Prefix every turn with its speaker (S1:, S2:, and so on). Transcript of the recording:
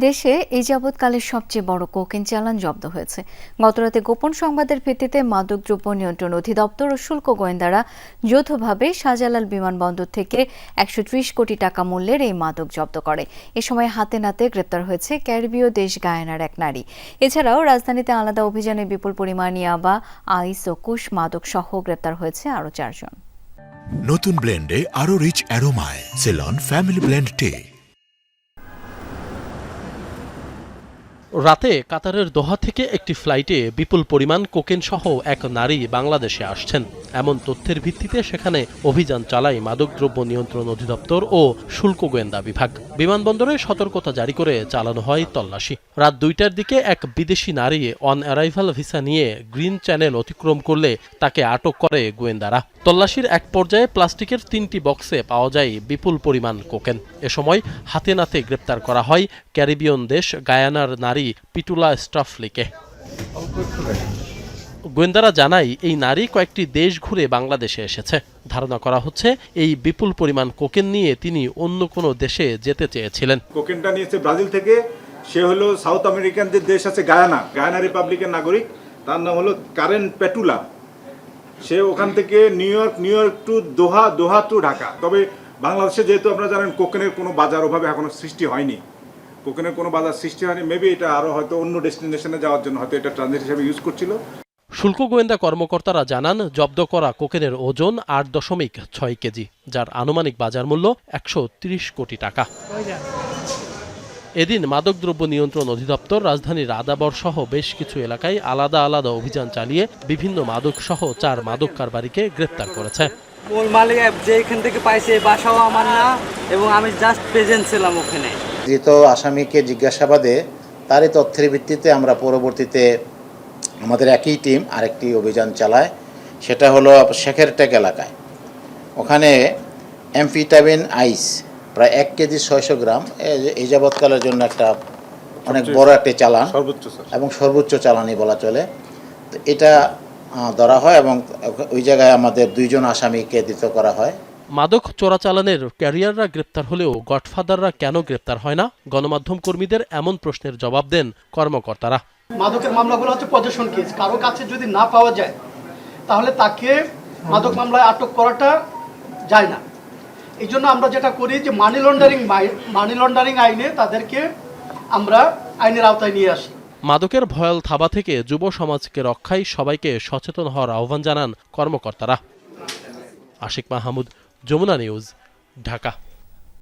S1: দেশে এই যাবৎকালের সবচেয়ে বড় কোকেন চালান জব্দ হয়েছে। গতরাতে গোপন সংবাদের ভিত্তিতে মাদকদ্রব্য নিয়ন্ত্রণ অধিদপ্তর ও শুল্ক গোয়েন্দারা যৌথভাবে শাহজালাল বিমানবন্দর থেকে একশো ত্রিশ কোটি টাকা মূল্যের এই মাদক জব্দ করে। এ সময় হাতে নাতে গ্রেপ্তার হয়েছে ক্যারিবীয় দেশ গায়ানার এক নারী। এছাড়াও রাজধানীতে আলাদা অভিযানে বিপুল পরিমাণ ইয়াবা, আইস ও কুশ মাদক সহ গ্রেপ্তার হয়েছে আরও চারজন।
S2: নতুন ব্লেন্ডে আরও রিচ অ্যারোমায়। সেলন ফ্যামিলি ব্লেন্ড টে।
S3: রাতে কাতারের দোহা থেকে একটি ফ্লাইটে বিপুল পরিমাণ কোকেন সহ এক নারী বাংলাদেশে আসছেন। এমন তথ্যের ভিত্তিতে সেখানে অভিযান চালায় মাদকদ্রব্য নিয়ন্ত্রণ অধিদপ্তর ও শুল্ক গোয়েন্দা বিভাগ। বিমানবন্দরে সতর্কতা জারি করে চালানো হয় তল্লাশি। রাত দুইটার দিকে এক বিদেশি নারী অন অ্যারাইভাল ভিসা নিয়ে গ্রিন চ্যানেল অতিক্রম করলে তাকে আটক করে গোয়েন্দারা। তল্লাশির এক পর্যায়ে প্লাস্টিকের তিনটি বক্সে পাওয়া যায় বিপুল পরিমাণ কোকেন। এ সময় হাতে নাতে গ্রেপ্তার করা হয় ক্যারিবিয়ন দেশ গায়ানার নারী পিটুলা স্টাফলিকে। গোয়েন্দারা জানায়, এই নারী কয়েকটি দেশ ঘুরে বাংলাদেশে এসেছে। ধারণা করা হচ্ছে, এই বিপুল পরিমাণ কোকেন নিয়ে তিনি অন্য কোনো দেশে যেতে চেয়েছিলেন।
S4: কোকেনটা নিয়েছে ব্রাজিল থেকে। সে হলো সাউথ আমেরিকান যে দেশ আছে গায়ানা। গায়ানা রিপাবলিকের নাগরিক। তার নাম হলো কারেন পেটুলা। সে ওখান থেকে New York New York to Doha Doha to Dhaka. তবে বাংলাদেশে যেহেতু আপনারা জানেন, কোকেনের কোনো বাজার ওভাবে এখনও সৃষ্টি হয়নি। কোকেনের কোনো বাজার সৃষ্টি হয়নি। মেবি এটা আরও হয়তো অন্য ডেস্টিনেশনে যাওয়ার জন্য হয়তো এটা ট্রানজিট হিসেবে ইউজ করছিল।
S3: শুল্ক গোয়েন্দা কর্মকর্তারা জানান, জব্দ করা কোকেনের ওজন আট দশমিক ছয় কেজি, যার আনুমানিক বাজার মূল্য একশো কোটি টাকা। এদিন মাদকদ্রব্য নিয়ন্ত্রণ অধিদপ্তর রাজধানীর আদাবর সহ বেশ কিছু এলাকায় আলাদা আলাদা অভিযান চালিয়ে বিভিন্ন মাদক সহ চার মাদক কারবারিকে গ্রেপ্তার করেছে।
S5: ওই মালিক যে এখান থেকে পাইছে বাসাও আমার না এবং আমি জাস্ট প্রেজেন্ট ছিলাম ওখানে।
S6: ধৃত আসামিকে জিজ্ঞাসাবাদে তারই তথ্যের ভিত্তিতে আমরা পরবর্তীতে আমাদের একই টিম আরেকটি অভিযান চালায় সেটা হলো শেখের টেক এলাকায়। ওখানে অ্যামফিটামিন আইস প্রায় এক কেজি ছয়শো গ্রাম। এই যাবৎকালের জন্য একটা অনেক বড় একটি চালান
S4: সর্বোচ্চ
S6: এবং সর্বোচ্চ চালানি বলা চলে। তো এটা ধরা হয় এবং ওই জায়গায় আমাদের দুইজন আসামিকে দিত করা হয়।
S3: মাদক চোরাচালানের ক্যারিয়াররা গ্রেপ্তার হলেও গডফাদাররা কেন গ্রেপ্তার হয় না? গণমাধ্যম কর্মীদের এমন প্রশ্নের জবাব দেন কর্মকর্তারা।
S7: মাদকের মামলাগুলো হচ্ছে পজিশন কেস। কারও কাছে যদি না পাওয়া যায় তাহলে তাকে মাদক মামলায় আটক করাটা যায় না। এই জন্য আমরা যেটা করি যে মানি লন্ডারিং মানি লন্ডারিং আইনে তাদেরকে আমরা আইনের আওতায় নিয়ে আসি।
S3: মাদকের ভয়াল থাবা থেকে যুব সমাজকে রক্ষায় সবাইকে সচেতন হওয়ার আহ্বান জানান কর্মকর্তারা। আশিক মাহমুদ, যমুনা নিউজ, ঢাকা।